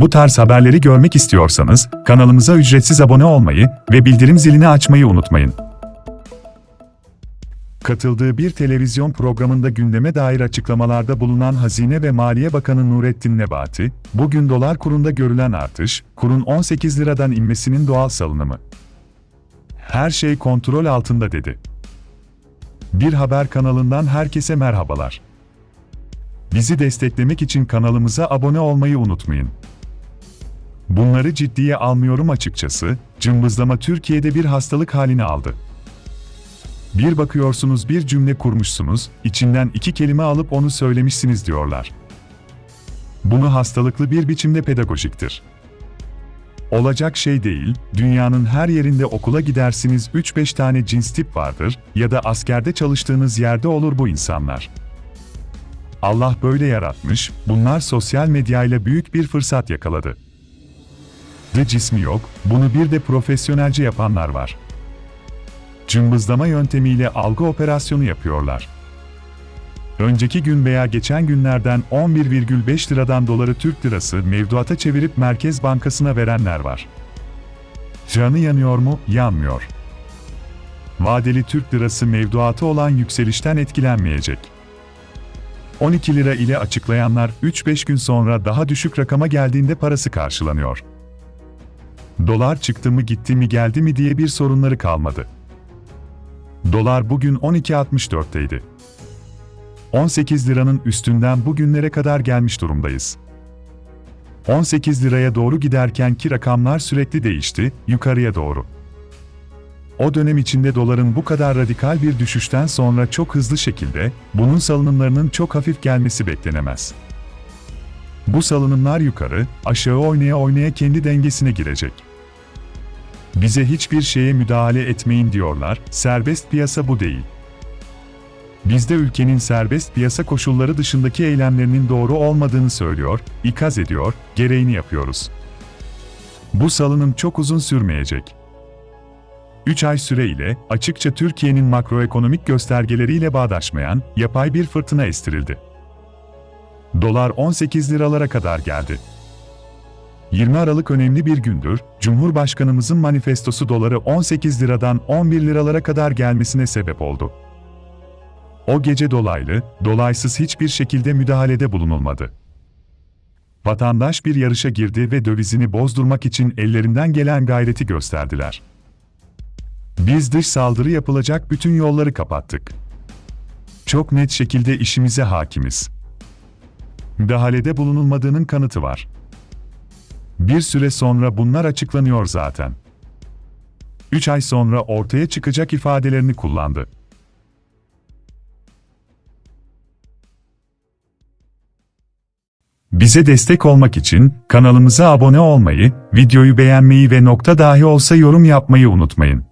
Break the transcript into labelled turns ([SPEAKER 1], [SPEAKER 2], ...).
[SPEAKER 1] Bu tarz haberleri görmek istiyorsanız kanalımıza ücretsiz abone olmayı ve bildirim zilini açmayı unutmayın. Katıldığı bir televizyon programında gündeme dair açıklamalarda bulunan Hazine ve Maliye Bakanı Nurettin Nebati, bugün dolar kurunda görülen artış, kurun 18 liradan inmesinin doğal salınımı. Her şey kontrol altında dedi. Bir haber kanalından herkese merhabalar. Bizi desteklemek için kanalımıza abone olmayı unutmayın. Bunları ciddiye almıyorum açıkçası, cımbızlama Türkiye'de bir hastalık halini aldı. Bir bakıyorsunuz bir cümle kurmuşsunuz, içinden iki kelime alıp onu söylemişsiniz diyorlar. Bunu hastalıklı bir biçimde pedagojiktir. Olacak şey değil, dünyanın her yerinde okula gidersiniz 3-5 tane cins tip vardır ya da askerde çalıştığınız yerde olur bu insanlar. Allah böyle yaratmış, bunlar sosyal medyayla büyük bir fırsat yakaladı. Ve cismi yok, bunu bir de profesyonelce yapanlar var. Cımbızlama yöntemiyle algı operasyonu yapıyorlar. Önceki gün veya geçen günlerden 11,5 liradan doları Türk lirası mevduata çevirip Merkez Bankası'na verenler var. Canı yanıyor mu? Yanmıyor. Vadeli Türk lirası mevduatı olan yükselişten etkilenmeyecek. 12 lira ile açıklayanlar 3-5 gün sonra daha düşük rakama geldiğinde parası karşılanıyor. Dolar çıktı mı gitti mi geldi mi diye bir sorunları kalmadı. Dolar bugün 12.64'teydi. 18 liranın üstünden bugünlere kadar gelmiş durumdayız. 18 liraya doğru giderken ki rakamlar sürekli değişti, yukarıya doğru. O dönem içinde doların bu kadar radikal bir düşüşten sonra çok hızlı şekilde, bunun salınımlarının çok hafif gelmesi beklenemez. Bu salınımlar yukarı, aşağı oynaya oynaya kendi dengesine girecek. Bize hiçbir şeye müdahale etmeyin diyorlar, serbest piyasa bu değil. Bizde ülkenin serbest piyasa koşulları dışındaki eylemlerinin doğru olmadığını söylüyor, ikaz ediyor, gereğini yapıyoruz. Bu salınım çok uzun sürmeyecek. 3 ay süreyle açıkça Türkiye'nin makroekonomik göstergeleriyle bağdaşmayan yapay bir fırtına estirildi. Dolar 18 liralara kadar geldi. 20 Aralık önemli bir gündür, Cumhurbaşkanımızın manifestosu doları 18 liradan 11 liralara kadar gelmesine sebep oldu. O gece dolaylı, dolaysız hiçbir şekilde müdahalede bulunulmadı. Vatandaş bir yarışa girdi ve dövizini bozdurmak için ellerinden gelen gayreti gösterdiler. Biz dış saldırı yapılacak bütün yolları kapattık. Çok net şekilde işimize hakimiz. Müdahalede bulunulmadığının kanıtı var. Bir süre sonra bunlar açıklanıyor zaten. 3 ay sonra ortaya çıkacak ifadelerini kullandı. Bize destek olmak için kanalımıza abone olmayı, videoyu beğenmeyi ve nokta dahi olsa yorum yapmayı unutmayın.